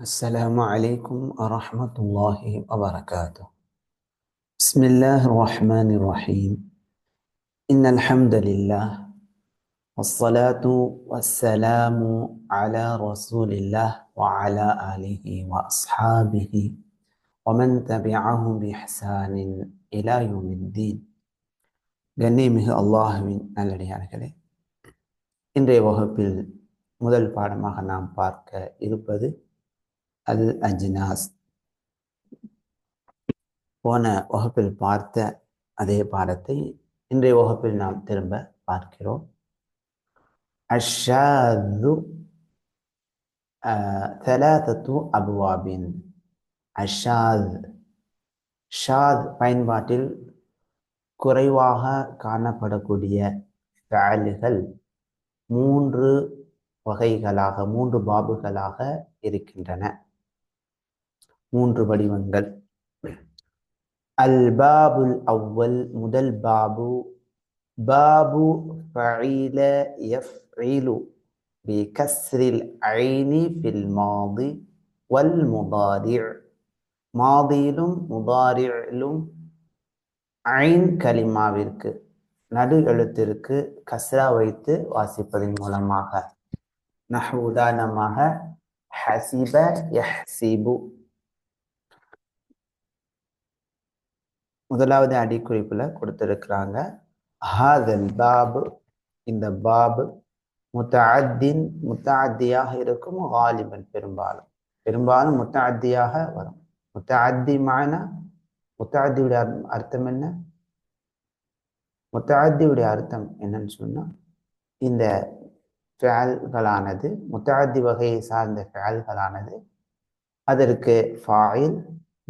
السلام عليكم ورحمة الله وبركاته بسم الله الرحمن الرحيم إن الحمد لله والصلاة والسلام على رسول الله وعلى آله وأصحابه ومن تبعهم بإحسان إلى يوم الدين கண்ணியமிகு அல்லாஹுவின் நல்லடியார்களே இன்றைய வகுப்பில் முதல் பாடமாக நாம் பார்க்க இருப்பது அல் அஜ்னாஸ் போன வகுப்பில் பார்த்த அதே பாடத்தை இன்றைய வகுப்பில் நாம் திரும்ப பார்க்கிறோம். அஷாது தலாதத்து அபுவாபின். அஷாத் ஷாத் பயன்பாட்டில் குறைவாக காணப்படக்கூடிய ஃபேலுகள் மூன்று வகைகளாக மூன்று பாபுகளாக இருக்கின்றன. மூன்று வடிவங்கள். அல் பாபுல் அவ்வல் முதல் பாபு. பாபு கஸ்ரில் ஐனி ஃபில் வல் முபாரிர் மாதியிலும் முபாரிலும் ஐன் கலிமாவிற்கு நடு எழுத்திற்கு கஸ்ரா வைத்து வாசிப்பதன் மூலமாக. நஹ் உதாரணமாக ஹசிப யஹ்சிபு. முதலாவது அடிக்குறிப்பில் கொடுத்துருக்குறாங்க. ஹாதல் பாபு இந்த பாபு முத்தாத்தின் முத்தாத்தியாக இருக்கும் காலிபன் பெரும்பாலும். பெரும்பாலும் முத்தாத்தியாக வரும். முத்தாத்தி மானா முத்தாத்தியுடைய அர்த்தம் என்ன? முத்தாத்தியுடைய அர்த்தம் என்னன்னு சொன்னால் இந்த ஃபேல்களானது முத்தாத்தி வகையை சார்ந்த ஃபேல்களானது அதற்கு ஃபாயில்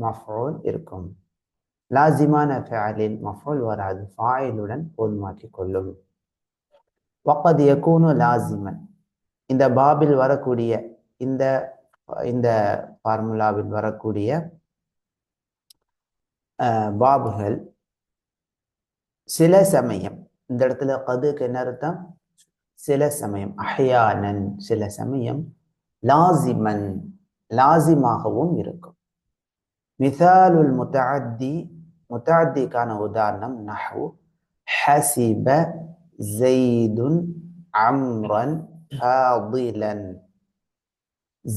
மஃபோல் இருக்கும். லாசிமான ஃபேலில் மஃபோல் வராது. ஃபாயிலுடன் போதுமாக்கி கொள்ளும். வக்கது யக்கூனு லாசிமன். இந்த பாபில் வரக்கூடிய இந்த இந்த ஃபார்முலாவில் வரக்கூடிய பாபுகள் சில சமயம் இந்த இடத்துல கதுக்கு என்ன அர்த்தம்? சில சமயம் அஹயானன் சில சமயம் லாசிமன் லாசிமாகவும் இருக்கும். மிசாலுல் முத்தாத்தி முத்தாத்திக்கான உதாரணம் நஹு ஹசிப ஜெய்துன் அம்ரன் ஃபாதிலன்.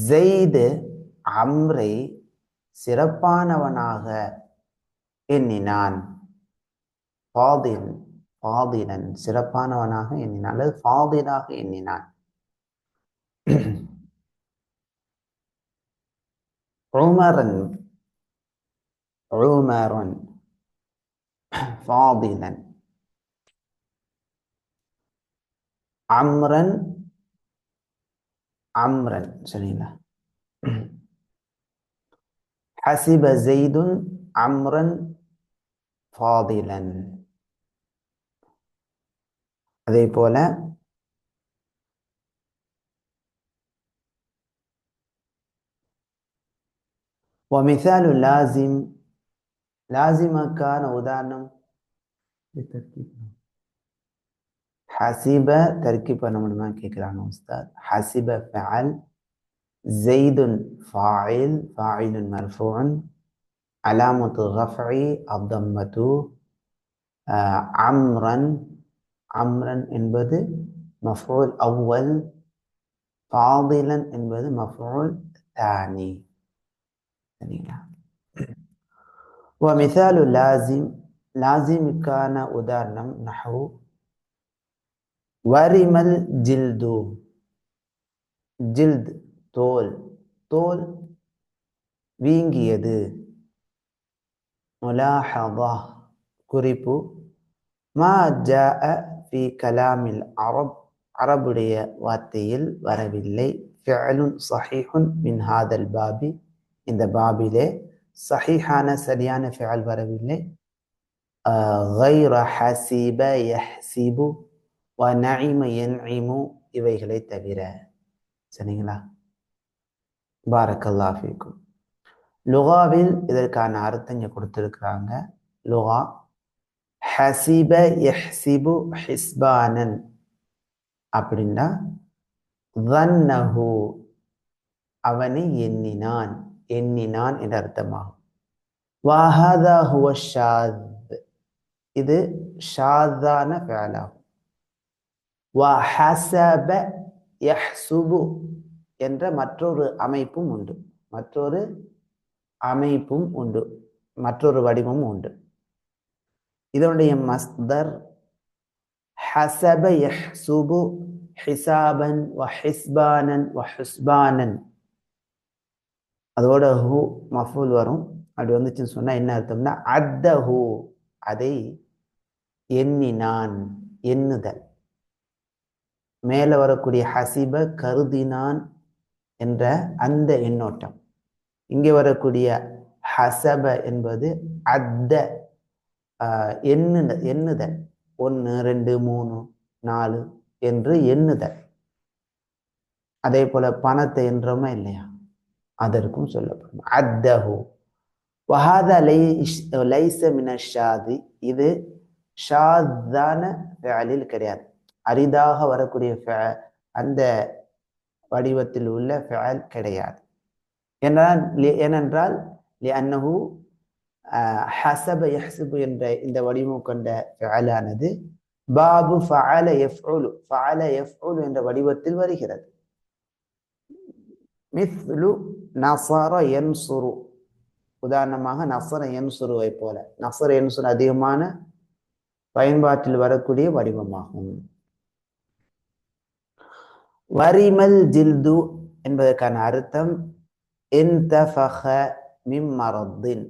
ஜெய்து அம்ரை சிறப்பானவனாக எண்ணினான். ஃபாதில் ஃபாதிலன் சிறப்பானவனாக எண்ணினான் அல்லது ஃபாதிலாக எண்ணினான். உமரன் உமரன் ஃபாதிலன் அம்ரன் அம்ரன் சரிங்களா ஹசிப ஜெய்துன் அம்ரன் ஃபாதிலன் அதே போல ومثال لازم லாசிமக்கான உதாரணம் ஹசிப தர்க்கி பண்ண முடியுமா கேட்குறாங்க உஸ்தாத் ஹசிப ஃபஅல் ஜெய்துன் ஃபாயில் ஃபாயிலுன் மர்ஃபூன் அலாமத்து ரஃபி அப்தம்மத்து அம்ரன் அம்ரன் என்பது மஃபூல் அவ்வல் ஃபாதிலன் என்பது மஃபூல் தானி சரிங்களா ومثال لازم லாசிமுக்கான உதாரணம் நஹு வரிமல் ஜில்து ஜில்த் தோல் தோல் வீங்கியது முலாஹதா குறிப்பு மா ஜாஅ ஃபி கலாமில் அரப் அரபுடைய வார்த்தையில் வரவில்லை ஃபிஅலுன் சஹீஹுன் மின் ஹாதல் பாபி இந்த பாபிலே சஹீஹான சரியான ஃபிஅல் வரவில்லை غير حسيب يحسب ونعم ينعم இவைகளை தவிர சரிங்களா பாரக்கல்லா ஃபீக்கும் லுகாவில் இதற்கான அர்த்தம் இங்கே கொடுத்துருக்குறாங்க லுகா ஹசிப யஹ்சிபு ஹிஸ்பானன் அப்படின்னா தன்னஹு அவனை எண்ணினான் எண்ணினான் என்ற அர்த்தமாகும். வஹதா ஹுவ ஷாத். இது ஷாதான ஃபேலாகும். வஹசப யஹ்சுபு என்ற மற்றொரு அமைப்பும் உண்டு. மற்றொரு அமைப்பும் உண்டு. மற்றொரு வடிவமும் உண்டு. இதனுடைய மஸ்தர் ஹசப யஹ்சுபு ஹிசாபன் வ ஹிஸ்பானன் வ அதோட ஹூ மஃபூல் வரும். அப்படி வந்துச்சுன்னு சொன்னால் என்ன அர்த்தம்னா அத்த ஹூ அதை எண்ணினான் எண்ணுதல். மேலே வரக்கூடிய ஹசிப கருதினான் என்ற அந்த எண்ணோட்டம். இங்கே வரக்கூடிய ஹசப என்பது அத்த எண்ணு எண்ணுதல். ஒன்று ரெண்டு மூணு நாலு என்று எண்ணுதல். அதே போல பணத்தை என்றோமா இல்லையா? அதற்கும் சொல்லப்படும். அத்தஹு. வஹாத லைச மின ஷாதி. இது ஷாதான ஃபேலில் கிடையாது. அரிதாக வரக்கூடிய அந்த வடிவத்தில் உள்ள ஃபேல் கிடையாது. என்றால் ஏனென்றால் அன்னஹு ஹசப யஹ்சுபு என்ற இந்த வடிவம் கொண்ட ஃபேலானது பாபு ஃபஅல யஃப்உலு ஃபஅல யஃப்உலு என்ற வடிவத்தில் வருகிறது. மிஸ்லு நசர யன்சுரு உதாரணமாக நசர யன்சுருவை போல. நசர யன்சுரு அதிகமான பயன்பாட்டில் வரக்கூடிய வடிவமாகும். வரிமல் ஜில்து என்பதற்கான அர்த்தம் மிம்மரத்தின்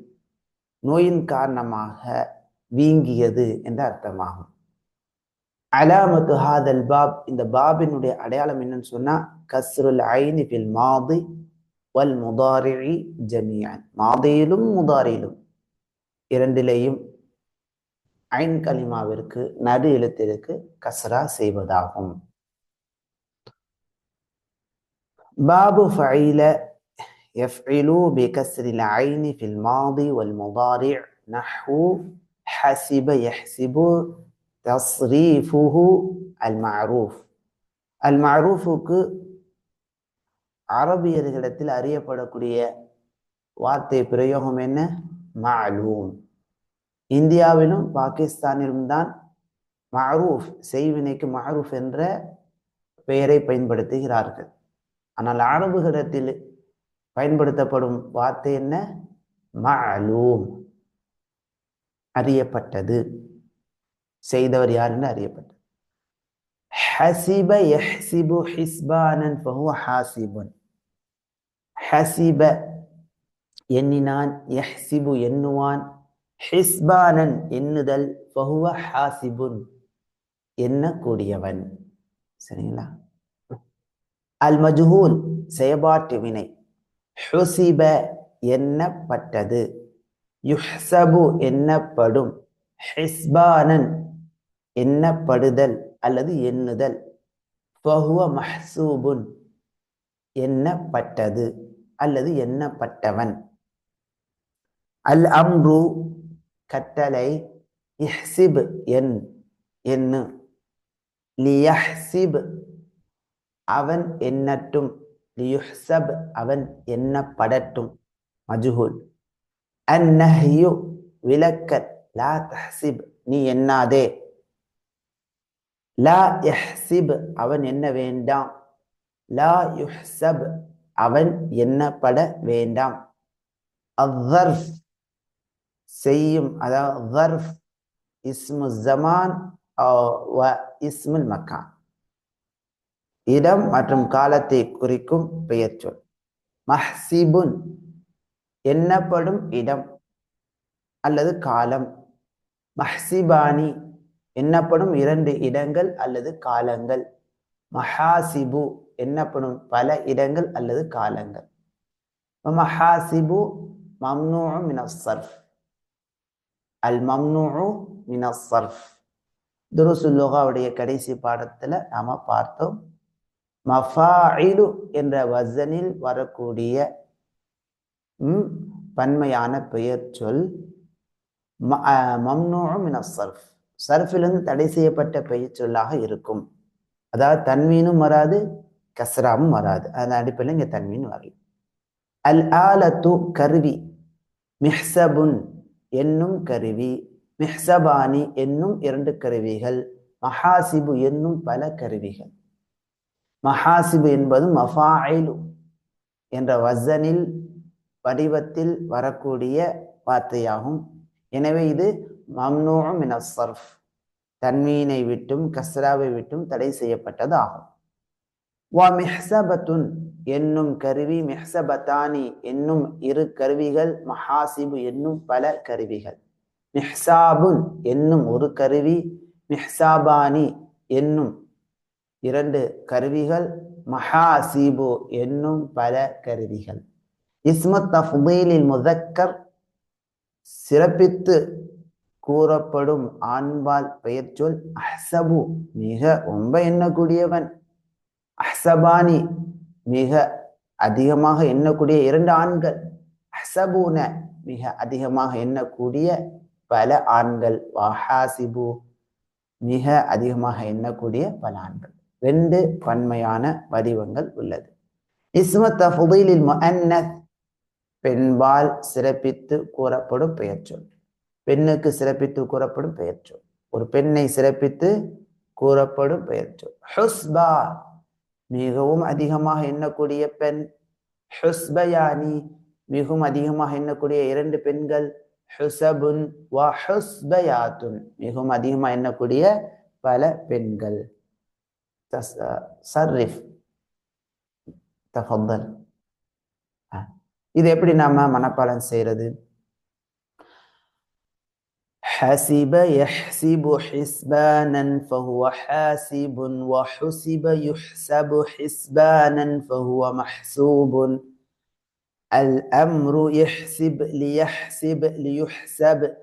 நோயின் காரணமாக வீங்கியது என்ற அர்த்தமாகும். அலாமத்து ஹாதல் பாப். இந்த பாபினுடைய அடையாளம் என்னன்னு சொன்னா கஸ்ருல் ஐனி பில் மாதி والمضارع جميعا. ماضيلم مضاريلم இரண்டிலேயும் عين கலிமாவிற்கு நடு எழுத்திற்கு كسرة سيبداهم باب فعيل يفعل بكسر العين في الماضي والمضارع. نحو حسب يحسب تصريفه المعروف. المعروف அரபியர்களிடத்தில் அறியப்படக்கூடிய வார்த்தை பிரயோகம் என்ன? மாலூம் இந்தியாவிலும் பாகிஸ்தானிலும் தான் மரூஃப் செய்வினைக்கு மரூஃப் என்ற பெயரை பயன்படுத்துகிறார்கள். ஆனால் அரபுகளிடத்தில் பயன்படுத்தப்படும் வார்த்தை என்ன? மாலூம் அறியப்பட்டது. செய்தவர் யார் என்று அறியப்பட்டது. ஹசிப யஹ்சிபு ஹிஸ்பானன் ஃபஹுவ ஹாசிபுன் ஹசிப எண்ணினான் யஹ்சிபு எண்ணுவான் ஹிஸ்பானன் எண்ணுதல் ஃபஹுவ ஹாசிபுன் எண்ணக்கூடியவன் சரிங்களா? அல் மஜ்ஹூல் செயபாட்டு வினை. ஹுசிப எண்ணப்பட்டது யுஹ்சபு எண்ணப்படும் ஹிஸ்பானன் எண்ணப்படுதல் அல்லது எண்ணுதல். ஃபஹுவ மஹ்சூபுன். எண்ணப்பட்டது அல்லது எண்ணப்பட்டவன். அல் அம்ரு கட்டளை இஹ்சிப் என் எண்ணு. லியஹ்சிப் அவன் எண்ணட்டும். லியுஹ்சப் அவன் எண்ணப்படட்டும். மஜுஹுல். அந்நஹ்யு விலக்கல் லா தஹ்சிப் நீ எண்ணாதே. லா எஹ்சிப் அவன் என்ன வேண்டாம். லா யுஹ்சப் அவன் எண்ணப்பட வேண்டாம். அவ்வர்ஃப் செய்யும் அதாவது வர்ஃப் இஸ்மு ஜமான் இஸ்முல் மக்கான். இடம் மற்றும் காலத்தை குறிக்கும் பெயர் சொல். மஹ்சிபுன் எண்ணப்படும் இடம் அல்லது காலம். மஹ்சிபானி எண்ணப்படும் இரண்டு இடங்கள் அல்லது காலங்கள். மஹாசிபு எண்ணப்படும் பல இடங்கள் அல்லது காலங்கள். மஹாசிபு மம்னூ மினஸ்ஸர்ஃப். அல் மம்னூ மினசர்ஃப் துருசுல்லோகாவுடைய கடைசி பாடத்தில் நாம் பார்த்தோம். மஃபாயிலு என்ற வசனில் வரக்கூடிய பன்மையான பெயர் சொல் மம்னூ மினஸ்ஸர்ஃப். சர்ஃபிலிருந்து தடை செய்யப்பட்ட பெயச்சொல்லாக இருக்கும். அதாவது தன்மீனும் வராது கஸ்ராவும் வராது. அதன் அடிப்படையில் இங்கே தன்மீன் வரல. அல் ஆலத்து கருவி மிஹ்சபுன் என்னும் கருவி மிஹ்சபானி என்னும் இரண்டு கருவிகள் மஹாசிபு என்னும் பல கருவிகள். மஹாசிபு என்பது மஃபாயிலு என்ற வசனில் வடிவத்தில் வரக்கூடிய வார்த்தையாகும். எனவே இது மம்னூம் மின சர்ஃப் தன்மீனை விட்டும் கஸ்ராவை விட்டும் தடை செய்யப்பட்டது ஆகும். வா மெஹ்சபத்துன் என்னும் கருவி மெஹ்சபத்தானி என்னும் இரு கருவிகள் மஹாசிபு என்னும் பல கருவிகள். மெஹ்சாபுன் என்னும் ஒரு கருவி மெஹ்சாபானி என்னும் இரண்டு கருவிகள் மஹாசிபு என்னும் பல கருவிகள். இஸ்மத் தஃதீலில் முதக்கர் சிறப்பித்து கூறப்படும் ஆண்பால் பெயர் சொல் அஹ்சபு. மிக ரொம்ப எண்ணக்கூடியவன். அஹ்சபானி. மிக அதிகமாக எண்ணக்கூடிய இரண்டு ஆண்கள். அஹ்சபூன. மிக அதிகமாக எண்ணக்கூடிய பல ஆண்கள். வஹாசிபு. மிக அதிகமாக எண்ணக்கூடிய பல ஆண்கள். ரெண்டு பன்மையான வடிவங்கள் உள்ளது. இஸ்மத் தஃதீலில் பெண்பால் சிறப்பித்து கூறப்படும் பெயர் சொல். பெண்ணுக்கு சிறப்பித்து கூறப்படும் பெயர் சொல். ஒரு பெண்ணை சிறப்பித்து கூறப்படும் பெயர் ஹுஸ்பா மிகவும் அதிகமாக எண்ணக்கூடிய பெண். ஹுஸ்பயானி மிகவும் அதிகமாக எண்ணக்கூடிய இரண்டு பெண்கள். ஹுசபுன் வா ஹுஸ்பயாத்துன் மிகவும் அதிகமாக எண்ணக்கூடிய பல பெண்கள். சர்ரிஃப். தஃபல் இது எப்படி நாம மனப்பாடம் செய்யறது حسب يحسب حسبانا فهو حاسب وحسب يحسب حسبانا فهو محسوب. الأمر يحسب ليحسب ليحسب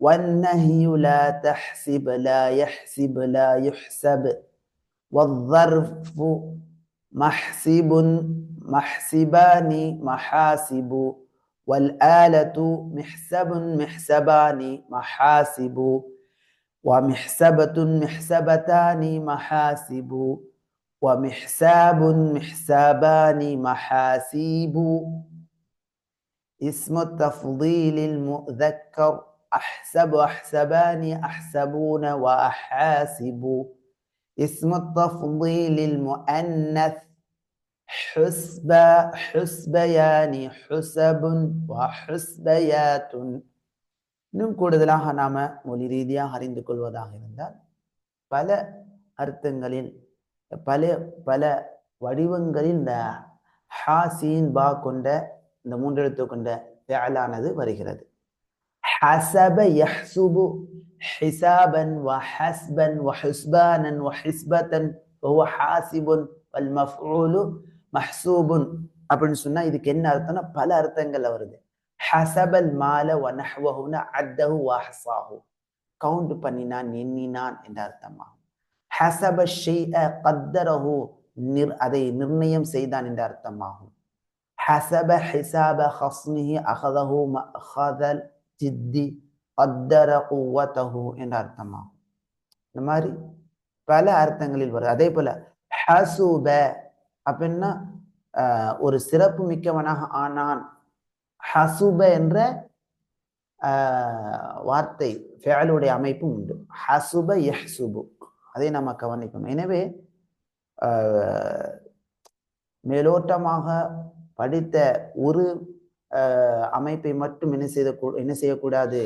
والنهي لا تحسب لا يحسب لا يحسب والظرف محسب محسبان محاسب. والآلة محسب محسبان محاسب ومحسبة محسبتان محاسب ومحساب محسابان محاسيب اسم التفضيل المذكر أحسب أحسبان أحسبون وأحاسب. اسم التفضيل المؤنث حسب حسبيان حسب وحسبيات இன்னும் கூடுதலாக நாம மொழி ரீதியாக அறிந்து கொள்வதாக இருந்தால் பல அர்த்தங்களில் பல பல வடிவங்களில் இந்த ஹாசீன் பா கொண்ட இந்த மூன்றெழுத்து கொண்ட ஃபேலானது வருகிறது حسب يحسب حسابا وحسبا وحسبانا وحسبة وهو حاسب والمفعول மஹ்சூபுன் அப்படின்னு சொன்னா இதுக்கு என்ன அர்த்தம்னா பல அர்த்தங்கள்ல வருது. ஹசபல் மால வனஹ்வஹுன அத்தஹு வாஹசாஹு கவுண்ட் பண்ணினான் எண்ணினான் என்ற அர்த்தமாகும். ஹசப ஷெய்அ கத்தரஹு நிர் அதை நிர்ணயம் செய்தான் என்ற அர்த்தமாகும். ஹசப ஹிசாப ஹஸ்மிஹி அகதஹு மஹதல் ஜித்தி கத்தர உவத்தஹு என்ற அர்த்தமாகும். இந்த மாதிரி பல அர்த்தங்களில் வருது அதே போல ஹசூப அப்படின்னா ஒரு சிறப்பு மிக்கவனாக ஆனான். ஹசுப என்ற வார்த்தை ஃபேலுடைய அமைப்பும் உண்டு. ஹசுப யஹ்சுபு. அதை நம்ம கவனிக்கணும். எனவே மேலோட்டமாக படித்த ஒரு அமைப்பை மட்டும் என்ன செய்த என்ன செய்யக்கூடாது?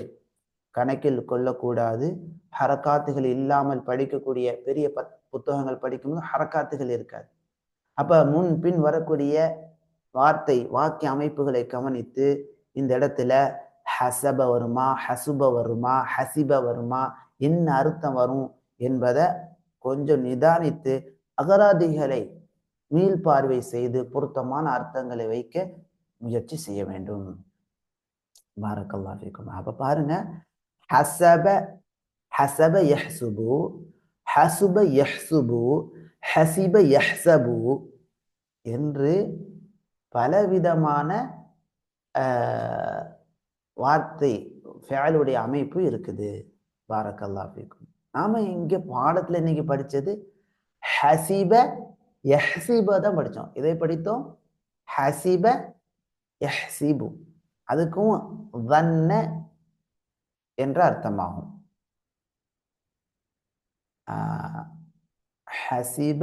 கணக்கில் கொள்ளக்கூடாது. ஹரக்காத்துகள் இல்லாமல் படிக்கக்கூடிய பெரிய பத் புத்தகங்கள் படிக்கும்போது ஹரக்காத்துகள் இருக்காது. அப்போ முன் பின் வரக்கூடிய வார்த்தை வாக்கிய அமைப்புகளை கவனித்து இந்த இடத்துல ஹசப வருமா ஹசுப வருமா ஹசிப வருமா என்ன அர்த்தம் வரும் என்பதை கொஞ்சம் நிதானித்து அகராதிகளை மீள்பார்வை செய்து பொருத்தமான அர்த்தங்களை வைக்க முயற்சி செய்ய வேண்டும். பாரக்கல்லாஃபிக்கும் அப்போ அப்ப பாருங்க. ஹசப ஹசப யஹ்சுபு ஹசுப யஹ்சுபு ஹசிப யஹ்சபு என்று பலவிதமான வார்த்தை ஃபேலுடைய அமைப்பு இருக்குது. பாரக்கல்லாஃபிக்கும் நாம் இங்கே பாடத்தில் இன்னைக்கு படித்தது ஹசிப யஹ்சிப தான் படித்தோம் இதை படித்தோம் ஹசிப யஹ்சிபு. அதுக்கும் வன்ன என்ற அர்த்தமாகும். ஹசிப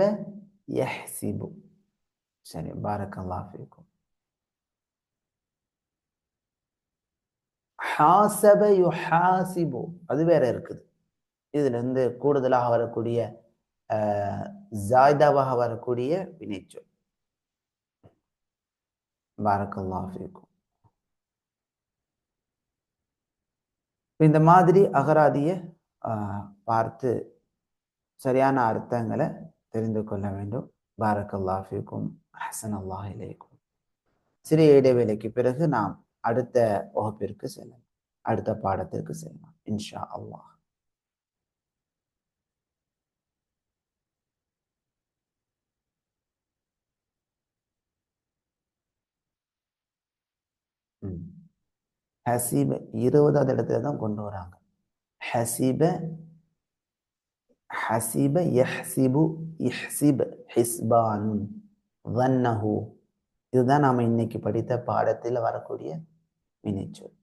யஹ்சிபு சரி பாரக்கல்லாஹ் ஃபீக்கும் ஹாசப யுஹாசிபு அது வேற இருக்குது. இதுல இருந்து கூடுதலாக வரக்கூடிய ஆஹ், ஜாய்தாவாக வரக்கூடிய வினைச்சொல். பாரக்கல்லா ஃபீக்கும் இந்த மாதிரி அகராதியை ஆஹ், பார்த்து சரியான அர்த்தங்களை தெரிந்து கொள்ள வேண்டும். பாரக்கல்லாஃபிக்கும் ஹசன் அல்லாஹ் இலைக்கும். சிறிய இடைவேளைக்கு பிறகு நாம் அடுத்த வகுப்பிற்கு செல்லலாம். அடுத்த பாடத்திற்கு செல்லலாம். இன்ஷா அல்லாஹ். ஹசீப இருபதாவது இடத்துல தான் கொண்டு வராங்க. ஹசீப ஹசீப யஹ்சிபு இஹ்சிப் ஹிஸ்பானுன் வன்னஹு இதுதான் நாம் இன்னைக்கு படித்த பாடத்தில் வரக்கூடிய வினைச்சொல்.